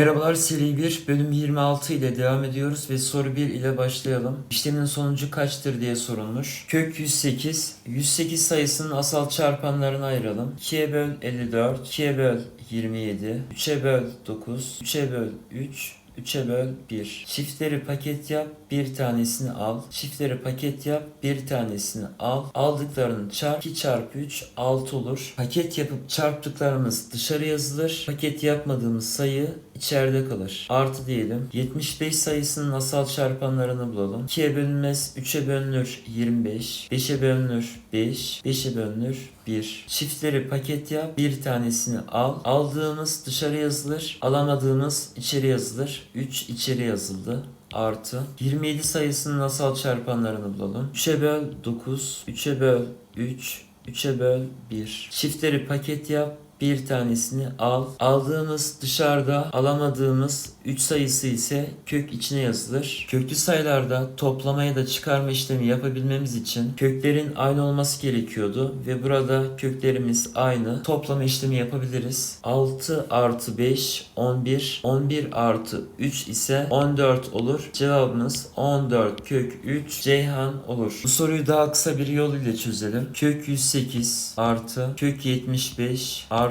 Merhabalar seri 1 bölüm 26 ile devam ediyoruz ve soru 1 ile başlayalım. İşlemin sonucu kaçtır diye sorulmuş. Kök 108. 108 sayısının asal çarpanlarını ayıralım. 2'ye böl 54, 2'ye böl 27, 3'e böl 9, 3'e böl 3, 3'e böl 1. Çiftleri paket yap, bir tanesini al. Çiftleri paket yap, bir tanesini al. Aldıklarını çarp, 2 çarpı 3, 6 olur. Paket yapıp çarptıklarımız dışarı yazılır. Paket yapmadığımız sayı içeride kalır. Artı diyelim. 75 sayısının asal çarpanlarını bulalım. 2'ye bölünmez, 3'e bölünür 25, 5'e bölünür 5, 5'e bölünür 1. Çiftleri paket yap, bir tanesini al. Aldığımız dışarı yazılır, alamadığımız içeri yazılır. 3 içeri yazıldı artı 27 sayısının asal çarpanlarını bulalım. 3'e böl 9, 3'e böl 3, 3'e böl 1. Çiftleri paket yap, bir tanesini al. Aldığımız dışarıda alamadığımız 3 sayısı ise kök içine yazılır. Köklü sayılarda toplama ya da çıkarma işlemi yapabilmemiz için köklerin aynı olması gerekiyordu ve burada köklerimiz aynı. Toplama işlemi yapabiliriz. 6 artı 5 11 11 artı 3 ise 14 olur. Cevabımız 14 kök 3 Ceyhan olur. Bu soruyu daha kısa bir yol ile çözelim. Kök 108 artı kök 75 artı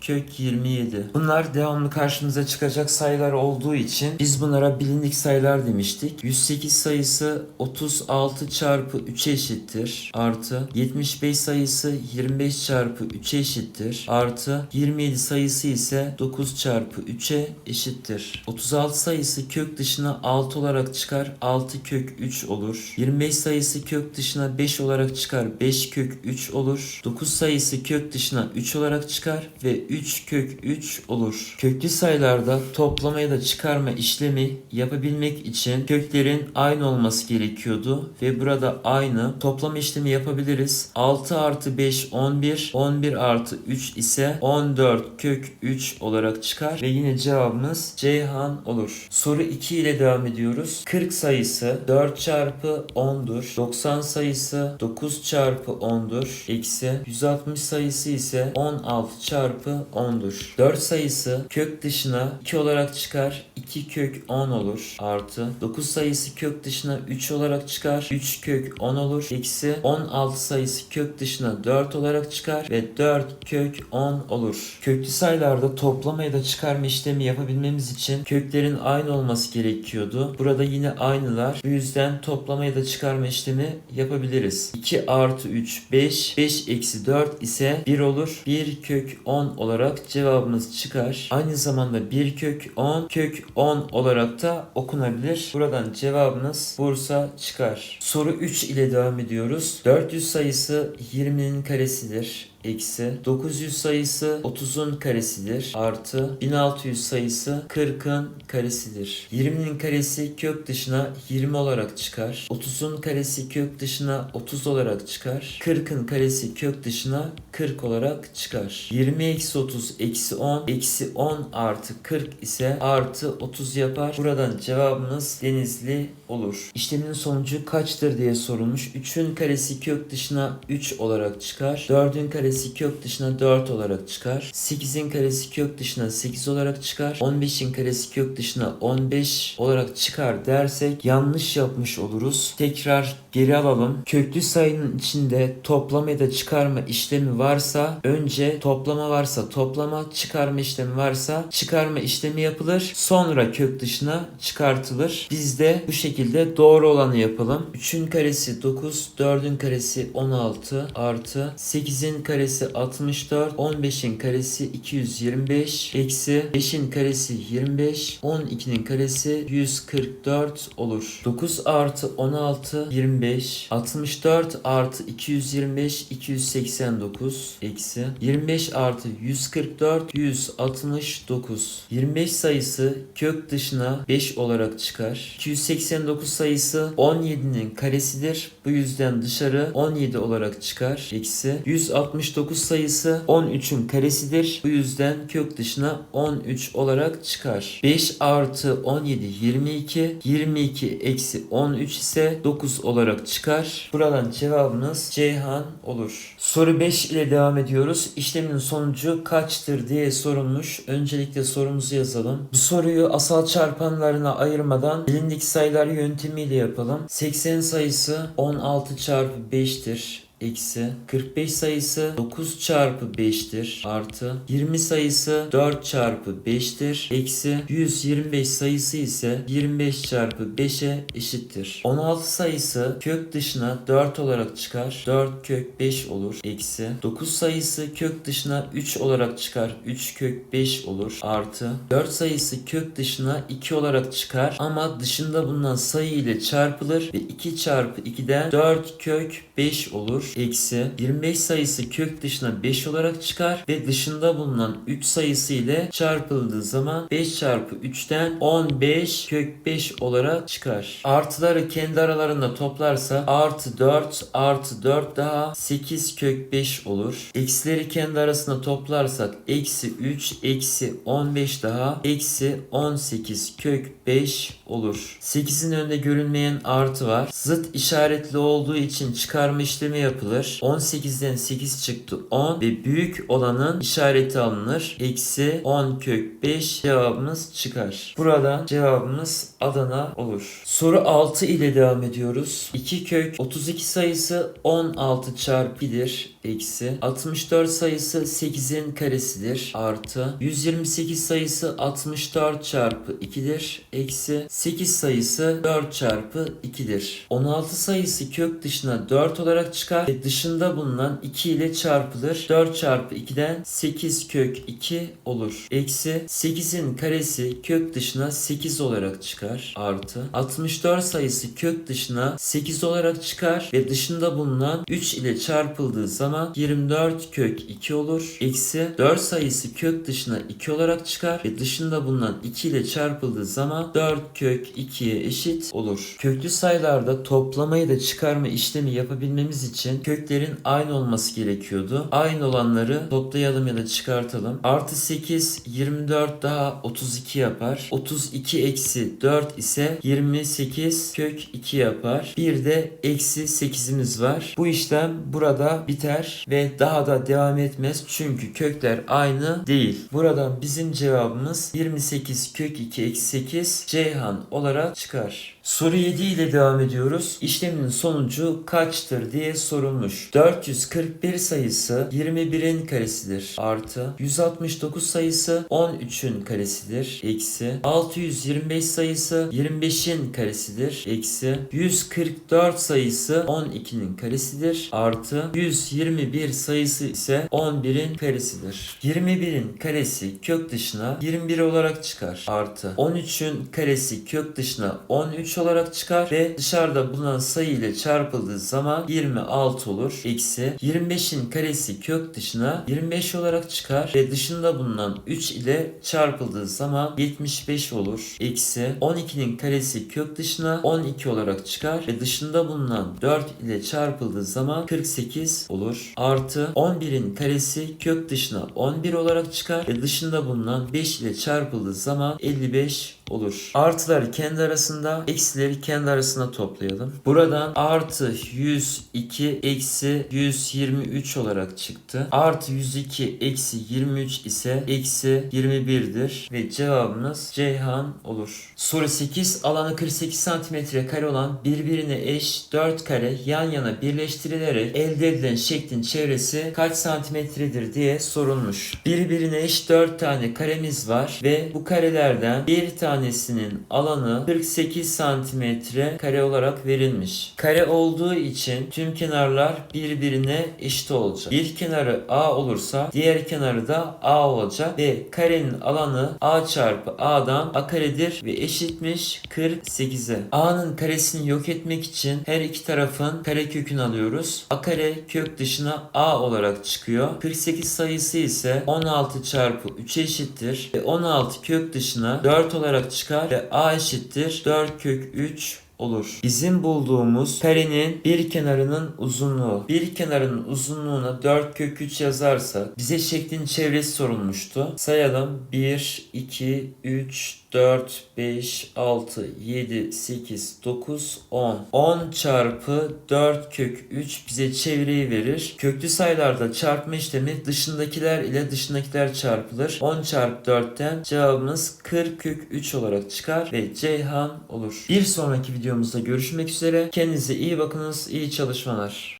kök 27. Bunlar devamlı karşımıza çıkacak sayılar olduğu için biz bunlara bilindik sayılar demiştik. 108 sayısı 36 çarpı 3'e eşittir. Artı 75 sayısı 25 çarpı 3'e eşittir. Artı 27 sayısı ise 9 çarpı 3'e eşittir. 36 sayısı kök dışına 6 olarak çıkar. 6 kök 3 olur. 25 sayısı kök dışına 5 olarak çıkar. 5 kök 3 olur. 9 sayısı kök dışına 3 olarak çıkar ve 3 kök 3 olur. Köklü sayılarda toplama ya da çıkarma işlemi yapabilmek için köklerin aynı olması gerekiyordu ve burada aynı toplama işlemi yapabiliriz. 6 artı 5 11 11 artı 3 ise 14 kök 3 olarak çıkar ve yine cevabımız Ceyhan olur. Soru 2 ile devam ediyoruz. 40 sayısı 4 çarpı 10'dur. 90 sayısı 9 çarpı 10'dur. Eksi 160 sayısı ise 16 çarpı 10'dur. 4 sayısı kök dışına 2 olarak çıkar. 2 kök 10 olur. Artı 9 sayısı kök dışına 3 olarak çıkar. 3 kök 10 olur. Eksi 16 sayısı kök dışına 4 olarak çıkar ve 4 kök 10 olur. Köklü sayılarda toplama ya da çıkarma işlemi yapabilmemiz için köklerin aynı olması gerekiyordu. Burada yine aynılar. Bu yüzden toplama ya da çıkarma işlemi yapabiliriz. 2 artı 3 5. 5 eksi 4 ise 1 olur. 1 kök 10 olarak cevabımız çıkar. Aynı zamanda 1 kök 10 kök 10 olarak da okunabilir. Buradan cevabımız Bursa çıkar. Soru 3 ile devam ediyoruz. 400 sayısı 20'nin karesidir eksi 900 sayısı 30'un karesidir artı 1600 sayısı 40'ın karesidir. 20'nin karesi kök dışına 20 olarak çıkar. 30'un karesi kök dışına 30 olarak çıkar. 40'ın karesi kök dışına 40 olarak çıkar. 20 eksi 30 eksi 10 eksi 10 artı 40 ise artı 30 yapar. Buradan cevabımız Denizli olur. İşlemin sonucu kaçtır diye sorulmuş. 3'ün karesi kök dışına 3 olarak çıkar. 4'ün karesi kök dışına 4 olarak çıkar. 8'in karesi kök dışına 8 olarak çıkar. 15'in karesi kök dışına 15 olarak çıkar dersek yanlış yapmış oluruz. Tekrar geri alalım. Köklü sayının içinde toplama ya da çıkarma işlemi varsa önce toplama varsa toplama, çıkarma işlemi varsa çıkarma işlemi yapılır. Sonra kök dışına çıkartılır. Biz de bu şekilde doğru olanı yapalım. 3'ün karesi 9, 4'ün karesi 16 artı 8'in karesi 64, 15'in karesi 225 eksi 5'in karesi 25, 12'nin karesi 144 olur. 9 artı 16 25, 64 artı 225 289 eksi 25 artı 144 169. 25 sayısı kök dışına 5 olarak çıkar. 289 sayısı 17'nin karesidir. Bu yüzden dışarı 17 olarak çıkar. Eksi 169 169 sayısı 13'ün karesidir. Bu yüzden kök dışına 13 olarak çıkar. 5 artı 17 22. 22 eksi 13 ise 9 olarak çıkar. Buradan cevabımız Ceyhan olur. Soru 5 ile devam ediyoruz. İşlemin sonucu kaçtır diye sorulmuş. Öncelikle sorumuzu yazalım. Bu soruyu asal çarpanlarına ayırmadan bilindik sayılar yöntemiyle yapalım. 80 sayısı 16 çarpı 5'tir eksi 45 sayısı 9 çarpı 5'tir artı 20 sayısı 4 çarpı 5'tir eksi 125 sayısı ise 25 çarpı 5'e eşittir. 16 sayısı kök dışına 4 olarak çıkar. 4 kök 5 olur. Eksi 9 sayısı kök dışına 3 olarak çıkar. 3 kök 5 olur. Artı 4 sayısı kök dışına 2 olarak çıkar ama dışında bulunan sayı ile çarpılır ve 2 çarpı 2'den 4 kök 5 olur. Eksi 25 sayısı kök dışına 5 olarak çıkar ve dışında bulunan 3 sayısı ile çarpıldığı zaman 5 çarpı 3'ten 15 kök 5 olarak çıkar. Artıları kendi aralarında toplarsa artı 4 artı 4 daha 8 kök 5 olur. Eksileri kendi arasında toplarsak eksi 3 eksi 15 daha eksi 18 kök 5 olur. 8'in önünde görünmeyen artı var. Zıt işaretli olduğu için çıkarma işlemi yapılır. 18'den 8 çıktı 10 ve büyük olanın işareti alınır. Eksi 10 kök 5 cevabımız çıkar. Buradan cevabımız Adana olur. Soru 6 ile devam ediyoruz. 2 kök 32 sayısı 16 çarpı 1'dir. Eksi 64 sayısı 8'in karesidir. Artı 128 sayısı 64 çarpı 2'dir. Eksi 8 sayısı 4 çarpı 2'dir. 16 sayısı kök dışına 4 olarak çıkar dışında bulunan 2 ile çarpılır. 4 çarpı 2'den 8 kök 2 olur. Eksi 8'in karesi kök dışına 8 olarak çıkar. Artı 64 sayısı kök dışına 8 olarak çıkar ve dışında bulunan 3 ile çarpıldığı zaman 24 kök 2 olur. Eksi 4 sayısı kök dışına 2 olarak çıkar ve dışında bulunan 2 ile çarpıldığı zaman 4 kök 2'ye eşit olur. Köklü sayılarda toplamayı da çıkarma işlemi yapabilmemiz için köklerin aynı olması gerekiyordu. Aynı olanları toplayalım ya da çıkartalım. Artı 8 24 daha 32 yapar. 32 eksi 4 ise 28 kök 2 yapar. Bir de eksi 8'imiz var. Bu işlem burada biter ve daha da devam etmez çünkü kökler aynı değil. Buradan bizim cevabımız 28 kök 2 eksi 8 Ceyhan olarak çıkar. Soru 7 ile devam ediyoruz. İşlemin sonucu kaçtır diye sorulmuş. 441 sayısı 21'in karesidir. Artı 169 sayısı 13'ün karesidir. Eksi 625 sayısı 25'in karesidir. Eksi 144 sayısı 12'nin karesidir. Artı 121 sayısı ise 11'in karesidir. 21'in karesi kök dışına 21 olarak çıkar. Artı 13'ün karesi kök dışına 13 olarak çıkar ve dışarıda bulunan sayı ile çarpıldığı zaman 26 olur. Eksi 25'in karesi kök dışına 25 olarak çıkar ve dışında bulunan 3 ile çarpıldığı zaman 75 olur. Eksi 12'nin karesi kök dışına 12 olarak çıkar ve dışında bulunan 4 ile çarpıldığı zaman 48 olur. Artı 11'in karesi kök dışına 11 olarak çıkar ve dışında bulunan 5 ile çarpıldığı zaman 55 olur. Artıları kendi arasında, eksileri kendi arasında toplayalım. Buradan artı 102 eksi 123 olarak çıktı. Artı 102 eksi 23 ise eksi 21'dir ve cevabımız Ceyhan olur. Soru 8 alanı 48 cm kare olan birbirine eş 4 kare yan yana birleştirilerek elde edilen şeklin çevresi kaç santimetredir diye sorulmuş. Birbirine eş 4 tane karemiz var ve bu karelerden bir tanesinin alanı 48 santimetre kare olarak verilmiş. Kare olduğu için tüm kenarlar birbirine eşit olacak. Bir kenarı A olursa diğer kenarı da A olacak ve karenin alanı A çarpı A'dan A karedir ve eşitmiş 48'e. A'nın karesini yok etmek için her iki tarafın kare kökünü alıyoruz. A kare kök dışına A olarak çıkıyor. 48 sayısı ise 16 çarpı 3 eşittir ve 16 kök dışına 4 olarak çıkar. Ve A eşittir. 4 kök 3 olur. Bizim bulduğumuz karenin bir kenarının uzunluğu. Bir kenarının uzunluğuna 4 kök 3 yazarsa bize şeklin çevresi sorulmuştu. Sayalım. 1, 2, 3, 4, 5, 6, 7, 8, 9, 10. 10 çarpı 4 kök 3 bize çevreyi verir. Köklü sayılarda çarpma işlemi dışındakiler ile dışındakiler çarpılır. 10 çarpı 4'ten cevabımız 40 kök 3 olarak çıkar ve Ceyhan olur. Bir sonraki videomuzda görüşmek üzere. Kendinize iyi bakınız, iyi çalışmalar.